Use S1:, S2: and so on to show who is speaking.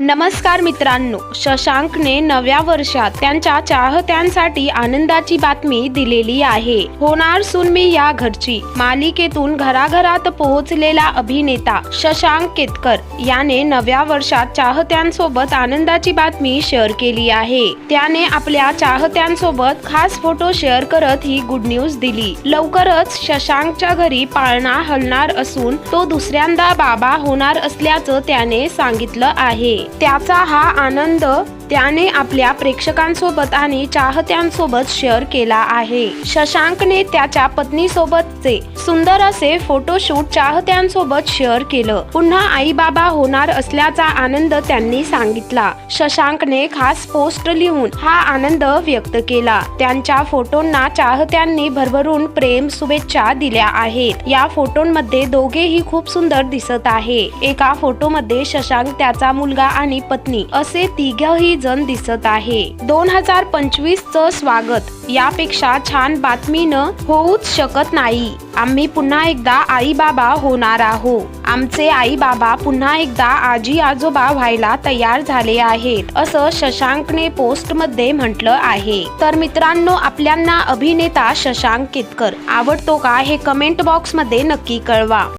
S1: नमस्कार मित्रांनो शशांकने नव्या वर्षात त्यांच्या चाहत्यांसाठी आनंदाची बातमी दिलेली आहे. होणार सून मी या घरची मालिकेतून घराघरात पोहोचलेला अभिनेता शशांक केतकर याने नव्या वर्षात चाहत्यांसोबत आनंदाची बातमी शेअर केली आहे. त्याने आपल्या चाहत्यांसोबत खास फोटो शेअर करत ही गुड न्यूज दिली. लवकरच शशांकच्या घरी पाळणा हलणार असून तो दुसऱ्यांदा बाबा होणार असल्याचं त्याने सांगितलं आहे. त्याचा हा आनंद त्याने आपल्या प्रेक्षकांसोबत आणि चाहत्यांसोबत शेअर केला आहे. शशांकने त्याच्या पत्नीसोबतचे सुंदर असे फोटोशूट चाहत्यांसोबत शेअर केलं. पुन्हा आई बाबा होणार असल्याचा आनंद त्यांनी सांगितला. शशांकने खास पोस्ट लिहून हा आनंद व्यक्त केला. त्यांच्या फोटोंना चाहत्यांनी भरभरून प्रेम शुभेच्छा दिल्या आहेत. या फोटोंमध्ये दोघेही खूप सुंदर दिसत आहे. एका फोटोमध्ये शशांक त्याचा मुलगा आणि पत्नी असे तिघही जण दिसत आहे. दोन हजार पंचवीस च स्वागत. यापेक्षा छान बातमी न होऊच शकत नाही. आम्ही पुन्हा एकदा आई बाबा होणार आहो आमचे आई बाबा पुन्हा एकदा आजी आजोबा व्हायला तयार झाले आहेत असं शशांकने पोस्टमध्ये म्हटलं आहे. तर मित्रांनो आपल्यांना अभिनेता शशांक केतकर आवडतो का हे कमेंट बॉक्समध्ये नक्की कळवा.